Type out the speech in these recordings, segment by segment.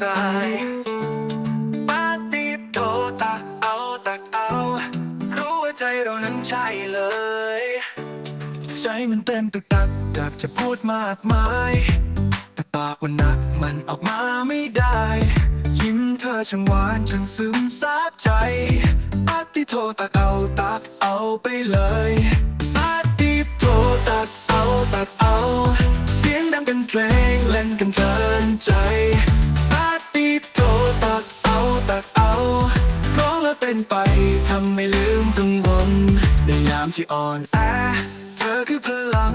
สายปาติโทตักเอาตักเอา รู้ว่าใจเรานั้นใช่เลย ใจมันเต้นตึกตักอยากจะพูดมากมาย แต่ปากมันหนักมันออกมาไม่ได้ ยิ้มเธอช่างหวานช่างซึมซาบใจปาติโทตักเอาตักเอาไปเลยปาติโทตักเอาตักเอา เสียงดังกันเพลงเล่นกันเพลินใจ ทำไม่ลืมกังวล ในยามที่อ่อนแอ เธอคือพลัง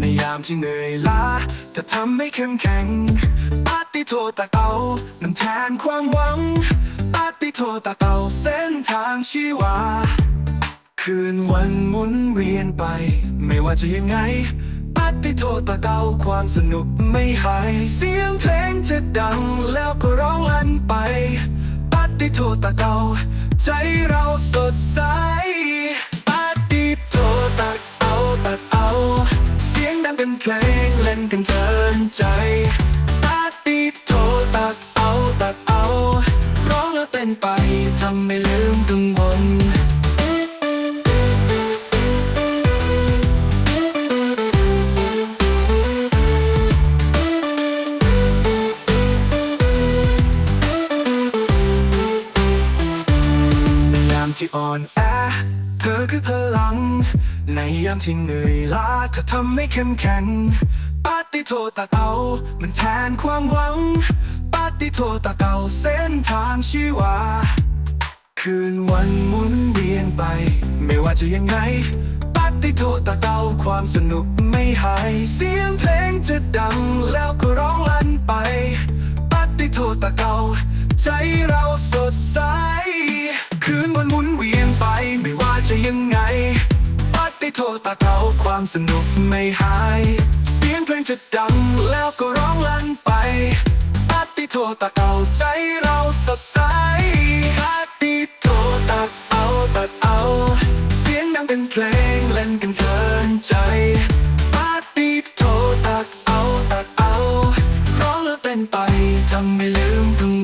ในยามที่เหนื่อยล้าจะทำให้เข้มแข็ง ปาติโทตักเอานำแทนความหวัง ปาติโทตักเอาเส้นทางชีวา คืนวันหมุนเวียนไป ไม่ว่าจะยังไงปาติโทตะเกาความสนุกไม่หาย เสียงเพลงจะดังแล้วก็ร้องลั่นไป ติโทตะเกาใจเราสดใสปาดีโทตักเอาตักเอา เสียงดังเป็นเพลงเล่นกันเพลินใจปาดีโทตักเอาตักเอา ร้องแล้วเต้นไปทำไม่ ที่อ่อนแอ เธอคือพลัง ในยามที่เหนื่อยล้าเธอทำให้เข้มแข็ง ปาติโทตะเกามันแทนความหวัง ปาติโทตะเกาเส้นทางชีวา คืนวันหมุนเวียนไป ไม่ว่าจะยังไง ปาติโทตะเกาความสนุกไม่หาย เสียงเพลงจะดังแล้วก็ร้องลั่นไป ปาติโทตะเกาใจเรา โทรตาเขาความสนุกไม่หาย เสียงเพลงจะดังแล้วก็ร้องลั่นไปปาร์ตี้โทรตาเขาใจเราสดใสปาร์ตี้โทรตักเอาตักเอา เสียงดังเป็นเพลงเล่นกันเพลินใจปาร์ตี้โทรตักเอาตักเอาร้องแล้วเป็นไปทำไม่ลืม